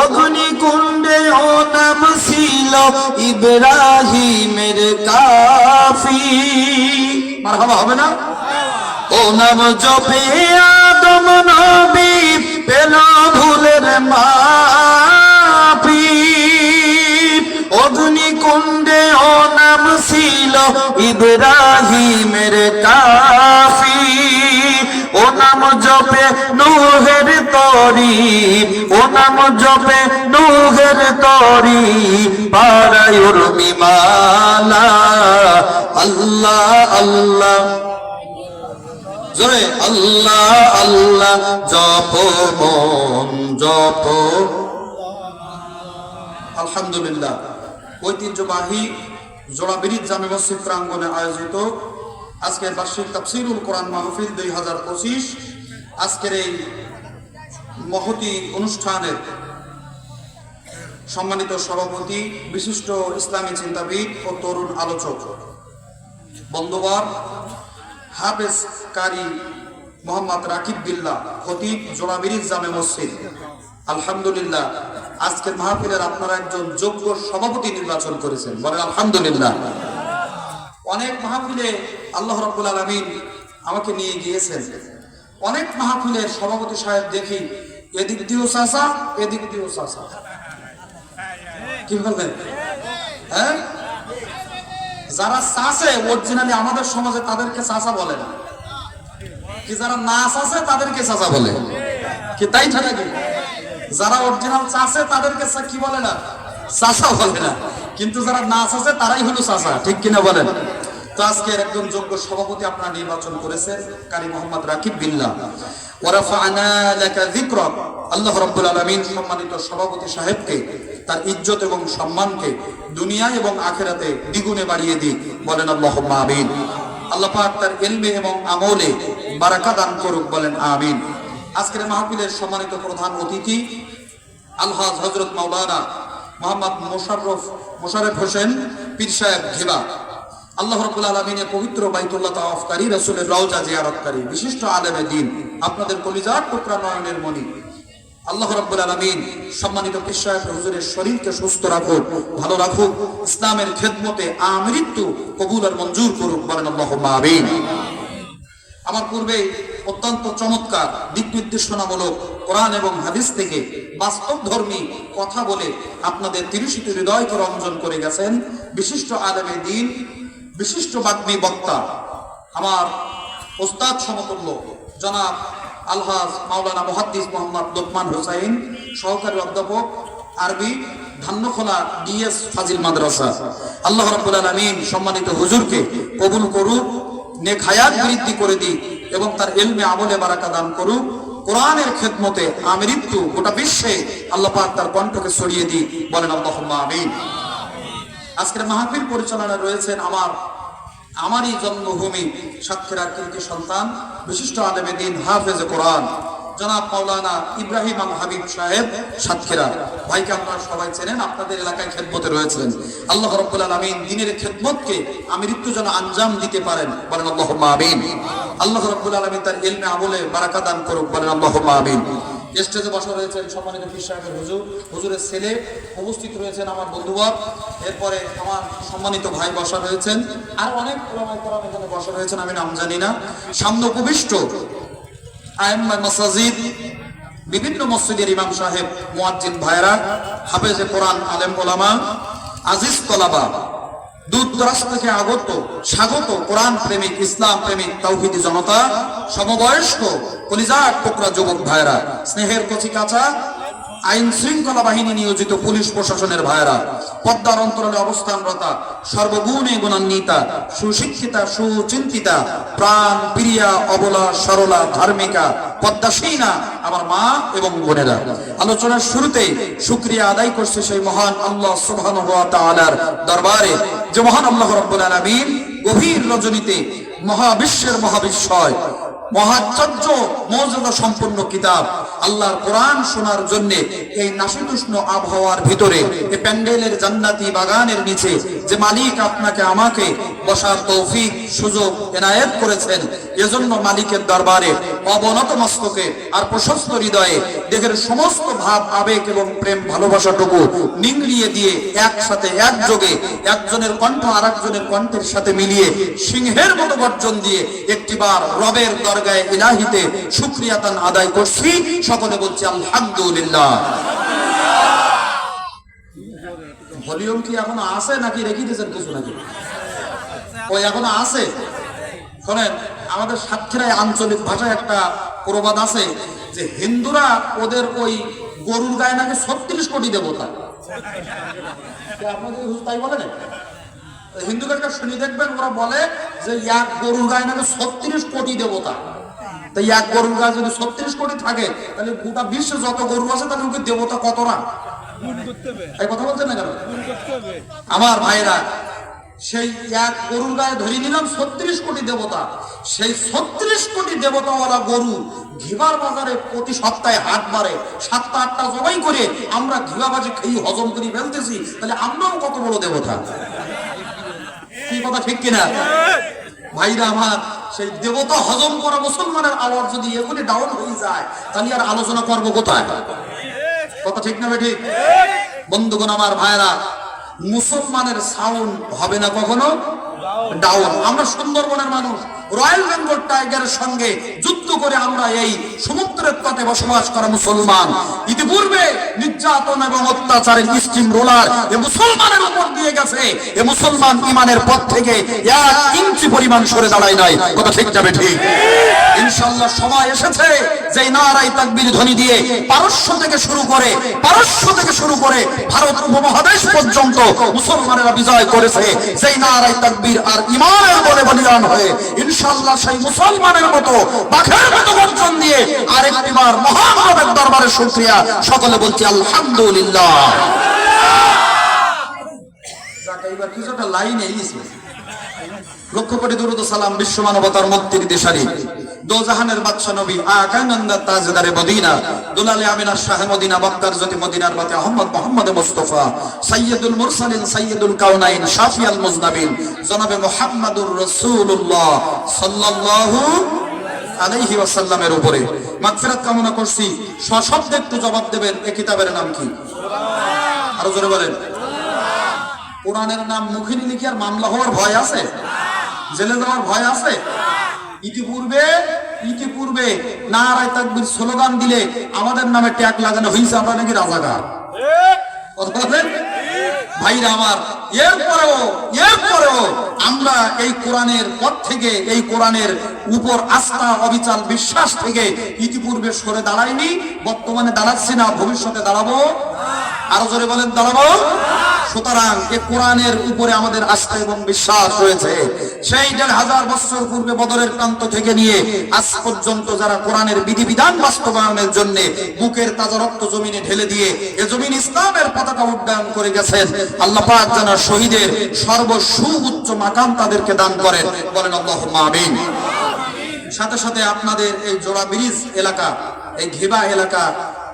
অগ্নিকুণ্ডে ও নাম ছিল ইব্রাহিমের কাফি। মারহাবা, হবে না? ও নাম জপে আদম নবী পেল ভুলের মাপি। অগ্নিকুণ্ডে ও নাম ছিল ইব্রাহিমের কাফি। ও নাম জপে নুহের তরি নাম জপে নুহের তরি পারায়ুর মিমালা আল্লাহ আল্লাহ। জয় আল্লাহ আল্লাহ। জপ মন, জপ। আলহামদুলিল্লাহ। ঐতিহ্যবাহী জোড়াবিরিদ জামে মসজিদ প্রাঙ্গনে আয়োজিত আজকের বার্ষিক তাফসিরুল কোরআন মাহফিল দুই হাজার পঁচিশ। আজকের এই মহতি অনুষ্ঠানের সম্মানিত সভাপতি, বিশিষ্ট ইসলামী চিন্তাবিদ ও তরুণ আলোচক। বন্ধুবর হাফেজ কারি মোহাম্মদ রাকিব বিল্লাহ, খতিব জোড়াবিরিজ জামে মসজিদ। আলহামদুলিল্লাহ, আজকের মাহফিলের আপনারা একজন যোগ্য সভাপতি নির্বাচন করেছেন। বলেন আলহামদুলিল্লাহ। অনেক মাহফিলে আল্লাহ রাব্বুল আলামিন আমাকে নিয়ে গিয়েছেন। অনেক মাহফিলের সভাপতি সাহেব দেখি এদিক দিয়েও চাষা এদিক দিয়েও চাষা কি বলবেন? হ্যাঁ? যারা চাষে অরিজিনালি আমাদের সমাজে তাদেরকে চাষা বলে না। কি যারা নাচ আছে তাদেরকে চাচা বলে। কি তাই তো নাকি? যারা অরিজিনাল চাষে তাদেরকে কি বলে না? চাষা বলে না। কিন্তু যারা নাচ আছে তারাই হলো চাষা ঠিক কিনা বলেন? তো আজকের একজন যোগ্য সভাপতি আপনারা নির্বাচন করেছেন, কারি মোহাম্মদ রাকিব যিকরাক আল্লাহ রাব্বুল আলামিন সম্মানিত সভাপতি সাহেবকে তার ইজ্জত এবং সম্মানকে দুনিয়া এবং আখেরাতে দ্বিগুণে বাড়িয়ে দিই বলেন আল্লাহুম্মা আমিন। আল্লাহ পাক তার ইলমে এবং আমলে বারাকা দান করুক, বলেন আমিন। আজকের মাহফিলের সম্মানিত প্রধান অতিথি আলহাজ হজরত মাওলানা মোহাম্মদ মোশাররফ মোশাররফ হোসেন, পীর সাহেব ঘেবা। আল্লাহ রাব্বুল আলামিনের পবিত্র বাইতুল্লাহ তাওয়াফকারী, রাসূলের রওজা জিয়ারতকারী, বিশিষ্ট আলেমে দিন, আপনাদের কলিজার টুকরা নয়নের মণি। আল্লাহ রাব্বুল আলামিন সম্মানিত সাহেব হুজুরের শরীরকে সুস্থ রাখুক, ভালো রাখুক, ইসলামের খেদমতে আমৃত্যু কবুল আর মঞ্জুর করুক বলেন আল্লাহুম্মা আমিন। আমার পূর্বে অত্যন্ত চমৎকার দিক নির্দেশনামূলক কোরআন এবং হাদিস থেকে বাস্তব ধর্মী কথা বলে আপনাদের তিরিশিত হৃদয়কে রঞ্জন করে গেছেন। বিশিষ্ট আলেমে দিন বিশিষ্ট বাগ্মী বক্তা, আমার ওস্তাদ সমতুল্য জনাব আলহাজ মাওলানা মুহাদ্দিস মোহাম্মদ লোকমান হোসাইন, সহকারী অধ্যাপক আরবি ধান্যখোলা ডিএস ফাজিল মাদ্রাসা। আল্লাহ রাব্বুল আলামিন সম্মানিত হুজুরকে কবুল করুক, নেক হায়াত বৃদ্ধি করে দিই এবং তার এলমে আমলে বারাকা দান করুক। কোরআনের খেদমতে আমৃত্যু গোটা বিশ্বে আল্লাহ পাক তার কণ্ঠকে ছড়িয়ে দিই বলেন আল্লাহুম্মা আমিন। আজকের মাহফিল পরিচালনায় রয়েছেন আমার, আমারই জন্মভূমি সাতক্ষীরার কৃতি সন্তান, বিশিষ্ট আলেমে দিন হাফেজ কোরআন। জনাব মাওলানা ইব্রাহিম আল হাবিব সাহেব, সাতক্ষীরা। ভাইকে আপনারা সবাই চেনেন, আপনাদের এলাকায় খেদমতে রয়েছেন। আল্লাহ রব্বুল আলমিন দিনের খেদমতকে আমৃত্যু যেন আঞ্জাম দিতে পারেন। বলেন আল্লাহ আমিন। আল্লাহ রব্বুল আলমিন তার এলমে আমলে বারাকা দান করুক। বলেন আল্লাহ আমিন। স্টেজে বসা রয়েছেন সম্মানিত সাহেবের হুজুর, হুজুরের ছেলে উপস্থিত রয়েছেন আমার বন্ধুবর এরপরে আমার সম্মানিত ভাই বসা রয়েছেন। আর অনেক ওলামায়ে কেরাম এখানে বসা রয়েছেন, আমি নাম জানি না। সামনে উপবিষ্ট আইম্মা মাসাজিদ, বিভিন্ন মসজিদের ইমাম সাহেব, মুয়াজ্জিন ভাইরা হাফেজে কোরআন আলেম ওলামা, আজিজ তলাবা আগত স্বাগত প্রেমিক ইসলাম প্রেমিক জনতা সমবয়স্ক কলিজার টুকরা যুবক ভাইরা স্নেহের কচি কাঁচা আইন শৃঙ্খলা বাহিনী নিয়োজিত পুলিশ প্রশাসনের ভাইরা পদ্মার অন্তরালে অবস্থানরতা, সর্বগুণে গুণান্বিতা, সুশিক্ষিতা, সুচিন্তিতা, প্রাণ, প্রিয়া, অবলা, সরলা, ধার্মিকা, পদ্মাসীনা, আমার মা এবং বোনেরা। আলোচনার শুরুতে শুক্রিয়া আদায় করছে সেই মহান আল্লাহ সুবহানাহু ওয়া তাআলার দরবারে, যে মহান আল্লাহ রাব্বুল আলামিন গভীর রজনীতে মহাবিশ্বের মহাবিশ্বয় মহাচার্য মর্যাদা সম্পন্ন কিতাব। আল্লাহর কোরআন শোনার জন্য এই নাশিতুষ্ণ আবহাওয়ার ভিতরে এই প্যান্ডেলের জান্নাতি বাগানের নিচে যে মালিক আপনাকে আমাকে বসার তৌফিক, সুযোগ এনায়েত করেছেন, এজন্য মালিকের দরবারে অবনত মস্তকে আর প্রশস্ত হৃদয়ে দেহের সমস্ত ভাব, আবেগ এবং প্রেম ভালোবাসাটুকু নিংড়িয়ে দিয়ে একসাথে একযোগে একজনের কণ্ঠ আর একজনের কণ্ঠের সাথে মিলিয়ে সিংহের মতো গর্জন দিয়ে একটিবার রবের দরগায় ইলাহিতে শুক্রিয়াতান আদায় করছি। সকলে বলছি, আলহামদুলিল্লাহ। ভলিউম কি এখনও আছে নাকি রেখে দিয়েছেন কিছু নাকি? ওই এখনও আছে। শোনেন, আমাদের সাতক্ষীরায় আঞ্চলিক ভাষায় একটা প্রবাদ আছে যে হিন্দুরা ওদের ওই গরুর গায়ে নাকি ছত্রিশ কোটি দেবতা। আপনাদের তাই বলে না হিন্দুদেরকে শুনি দেখবেন ওরা বলে যে এক গরুর গায়ে নাকি ছত্রিশ কোটি দেবতা। তাই এক গরুর গায়ে যদি ছত্রিশ কোটি থাকে তাহলে গোটা বিশ্বে যত গরু আছে তাহলে ওকে দেবতা কতটা? এই কথা বলছেন না কেন? আমার ভাইরা সেই এক গরুর গায়ে ধরে নিলাম ছত্রিশ কোটি দেবতা। সেই ছত্রিশ কোটি দেবতাওয়ালা গরু ঘিবার বাজারে প্রতি সপ্তাহে হাট মারে সাতটা আটটা জবাই করে আমরা ঘিবা বাজে খেয়ে হজম করে ফেলতেছি তাহলে আমরাও কত বড় দেবতা? কি কথা ঠিক কিনা? ভাইরা আমার, সেই দেবতা হজম করা মুসলমানের আওয়াজ যদি এগুলি ডাউন হয়ে যায়, তাহলে আর আলোচনা করব কোথায়? কথা ঠিক না ঠিক? বন্ধুগণ আমার ভাইরা, মুসলমানের সাউন্ড হবে না কখনো? ডাউন আমরা সুন্দরবনের মানুষ, রয়্যাল বেঙ্গল টাইগারের সঙ্গে যুদ্ধ করে আমরা এই সমুদ্রের তটে বসবাস করা মুসলমান। ইতিপূর্বে এবং অত্যাচারের স্টিম রোলার এ মুসলমানের উপর দিয়ে গেছে। এ মুসলমান ইমানের পথ থেকে এক ইঞ্চি পরিমাণ সরে দাঁড়ায় নাই। কথা ঠিক যাবে ঠিক? ইনশাল্লাহ সময় এসেছে যে নারাই তাকবীর ধ্বনি দিয়ে পারস্য থেকে শুরু করে, পারস্য থেকে শুরু করে ভারত উপমহাদেশ পর্যন্ত মুসলমানেরা বিজয় করেছে। নারাই তাকবীর আর ইমানের বলে বলিদান হয়ে ইনশাল্লাহ সেই মুসলমানের মতো বাঘের মতো দিয়ে দরবারে শুকরিয়া। সকলে বলছি, আলহামদুলিল্লাহ। লক্ষ কোটি দুরুদ সালাম বিশ্ব মানবতার মুক্তির দেশারি। দো জাহানের বাদশা নবী তাজদারে মদিনা, দুলালে আমিনা মদিনা বক্তার জ্যোতি মদিনার বাতে আহমদ মোহাম্মদ মুস্তাফা মুরসালিন কাউনাইন শাফিয়াল মুজনাবিন। জনাবে সাল্লাল্লাহু আলাইহি ওয়াসাল্লামের উপরে। মাগফিরাত কামনা করছি। সশব্দে একটু জবাব দেবেন এই কিতাবের নাম কি? আরও জোরে বলেন। কোরআনের নাম মুখে নিলে কি আর মামলা হওয়ার ভয় আছে? জেলে যাওয়ার ভয় আছে? ইতিপূর্বে ইতিপূর্বে নারায় তাকবির স্লোগান দিলে আমাদের নামে ট্যাগ লাগানো হয়েছে আমরা নাকি রাজাকার। কথা বলেন? ভাইরা আমার, এরপরেও এরপরেও আমরা এই কোরআনের পর থেকে, এই কোরআনের উপর আস্থা, অবিচার, বিশ্বাস থেকে ইতিপূর্বে সরে দাঁড়াইনি, বর্তমানে দাঁড়াচ্ছি না, ভবিষ্যতে দাঁড়াবো। আরও জোরে বলেন, দাঁড়াবো। সুতরাং এ কোরআনের উপরে আমাদের আস্থা এবং বিশ্বাস রয়েছে। সেই দেড় হাজার বছর পূর্বে বদরের প্রান্ত থেকে নিয়ে আজ পর্যন্ত যারা কোরআনের বিধিবিধান বাস্তবায়নের জন্য বুকের তাজা রক্ত জমিনে ঢেলে দিয়ে এ জমিন ইসলামের পতাকা উড্ডয়ন করে গেছেন, আল্লাহ পাক যেন শহীদের সর্বসু উচ্চ মাকাম তাদেরকে দান করেন। বলেন আল্লাহ আমিন। সাথে সাথে আপনাদের এই জোড়া ব্রিজ এলাকা, এই ঘেবা এলাকা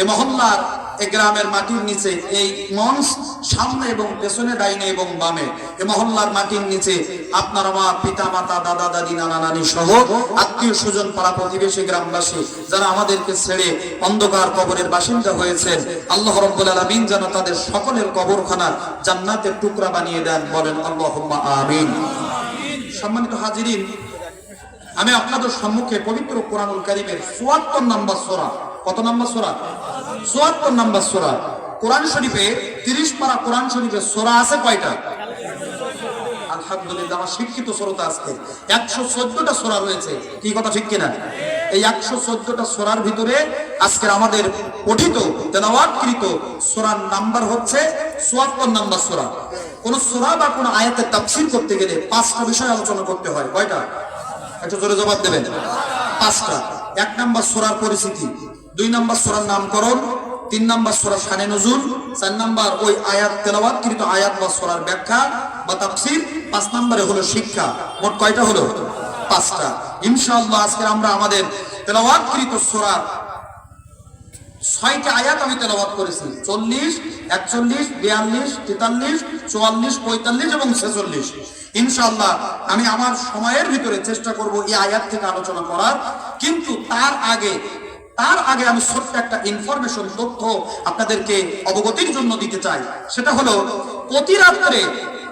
এই মহল্লার এই গ্রামের মাটির নিচে, এই মঞ্চ সামনে এবং পেছনে ডাইনে এবং বামে এই মহল্লার মাটির নিচে আপনার আমার পিতা মাতা দাদা দাদি নানা নানি সহ আত্মীয় স্বজন পাড়া প্রতিবেশী গ্রামবাসী যারা আমাদেরকে ছেড়ে অন্ধকার কবরের বাসিন্দা হয়েছেন, আল্লাহ রব্বুল আলামিন যেন তাদের সকলের কবরখানা জান্নাতের টুকরা বানিয়ে দেন, বলেন আল্লাহুম্মা আমিন। সম্মানিত হাজিরিন, আমি আপনাদের সম্মুখে পবিত্র কোরআনুল কারিমের চুয়াত্তর নাম্বার সোরা, কত নাম্বার সোরা? চুয়াত্তর নাম্বার সোরা। কোরআন শরীফে তিরিশ পারা কোরআন শরীফে সোরা আছে কয়টা? আলহামদুলিল্লাহ শিক্ষিত শ্রোতা আজকে। একশো চোদ্দটা সোরা রয়েছে। কি কথা ঠিক কিনা? এই একশো চোদ্দটা সোরার ভিতরে আজকের আমাদের পঠিত, তেলাওয়াতকৃত সোরার নাম্বার হচ্ছে চুয়াত্তর নাম্বার সোরা। কোন সোরা বা কোন আয়াতের তাফসীর করতে গেলে পাঁচটা বিষয় আলোচনা করতে হয়। কয়টা? একটু জোরে জবাব দেবেন। পাঁচটা। এক নাম্বার সোরার পরিস্থিতি। দুই নাম্বার সোরার নামকরণ, তিন নাম্বার সোরা শানে নজুল, চার নাম্বার ওই আয়াত তেলাওয়াতকৃত আয়াত বা সোরার ব্যাখ্যা বা তাফসীর, পাঁচ নাম্বারে হলো শিক্ষা। মোট কয়টা হলো? পাঁচটা। ইনশাআল্লাহ আজকে আমরা আমাদের তেলাওয়াতকৃত সোরার ছয়টি আয়াত আমি তেলাবাদ করেছি। চল্লিশ, একচল্লিশ, বিয়াল্লিশ, তেতাল্লিশ, চুয়াল্লিশ, পঁয়তাল্লিশ এবং ছেচল্লিশ। ইনশাল্লাহ আমি আমার সময়ের ভিতরে চেষ্টা করব এই আয়াত থেকে আলোচনা করার। কিন্তু তার আগে তার আগে আমি ছোট্ট একটা ইনফরমেশন তথ্য আপনাদেরকে অবগতির জন্য দিতে চাই। সেটা হলো, প্রতি রাত্রে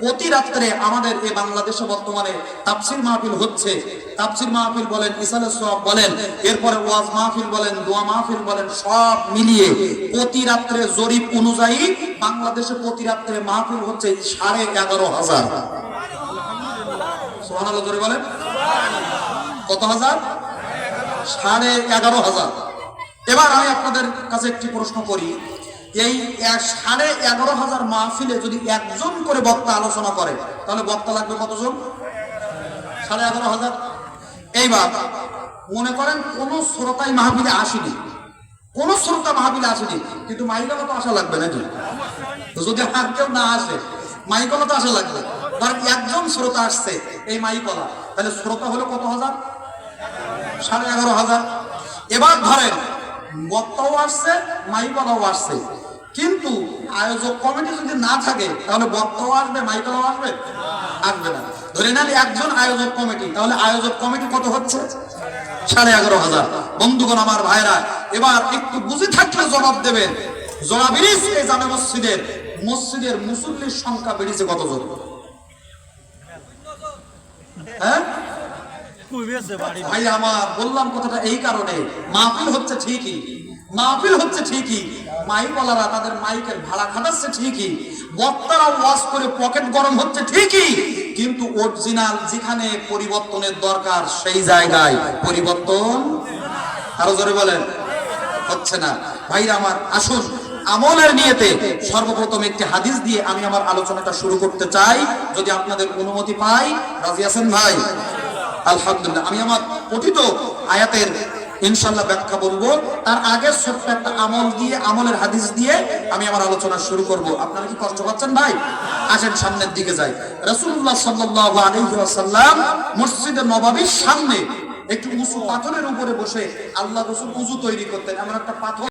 প্রতি রাত্রে আমাদের এই বাংলাদেশে বর্তমানে তাফসির মাহফিল হচ্ছে। তাফসির মাহফিল বলেন, ইসালে সব বলেন, এরপরে ওয়াজ মাহফিল বলেন, দোয়া মাহফিল বলেন, সব মিলিয়ে প্রতি রাত্রে জরিপ অনুযায়ী বাংলাদেশে প্রতি রাত্রে মাহফিল হচ্ছে সাড়ে এগারো হাজার। সোহান বলেন। কত হাজার? সাড়ে এগারো হাজার। এবার আমি আপনাদের কাছে একটি প্রশ্ন করি। এই সাড়ে এগারো হাজার মাহফিলে যদি একজন করে বক্তা আলোচনা করে, তাহলে বক্তা লাগবে কতজন? সাড়ে এগারো হাজার। এইবার, মনে করেন কোন শ্রোতাই মাহফিলে আসেনি। কোন শ্রোতা মাহফিলে আসেনি, কিন্তু মাইকলা তো আসা লাগবে নাকি? যদি আর কেউ না আসে, মাইকলা তো আসা লাগবে। ধরেন একজন শ্রোতা আসছে, এই মাইকলা, তাহলে শ্রোতা হলো কত হাজার? সাড়ে এগারো হাজার। এবার ধরেন বক্তাও আসছে, মাইকলাও আসছে। কিন্তু আয়োজক কমিটি যদি না থাকে, তাহলে বক্তাও আসবে, মাইকলাও আসবে? আসবে না। ধরে নেন একজন আয়োজক কমিটি, তাহলে আয়োজক কমিটি কত হচ্ছে? সাড়ে এগারো হাজার। বন্ধুগণ, আমার ভাইরা, এবার একটু বুঝে থাকলে জবাব দেবেন। জবাব বেরিয়েছে এই জামে মসজিদের? মসজিদের মুসল্লির সংখ্যা বেড়েছে কতজন? হ্যাঁ? যেখানে পরিবর্তনের দরকার, সেই জায়গায় পরিবর্তন আরও জোরে বলেন, হচ্ছে না। ভাইরা আমার, আসুন, আমলের নিয়েতে সর্বপ্রথম একটি হাদিস দিয়ে আমি আমার আলোচনাটা শুরু করতে চাই। যদি আপনাদের অনুমতি পাই, রাজি আছেন ভাই? আলহামদুলিল্লাহ। আমি আমার পঠিত আয়াতের ইনশাল্লাহ ব্যাখ্যা বলব। তার আগে ছোট্ট একটা আমল দিয়ে, আমলের হাদিস দিয়ে আমি আমার আলোচনা শুরু করব। আপনারা কি কষ্ট পাচ্ছেন ভাই? আসেন সামনের দিকে যাই। রাসূলুল্লাহ সাল্লাল্লাহু আলাইহি ওয়াসাল্লাম মসজিদে নববীর সামনে একটু উঁচু পাথরের উপরে বসে আল্লাহ রসুল উজু তৈরি করতেন। এমন একটা পাথর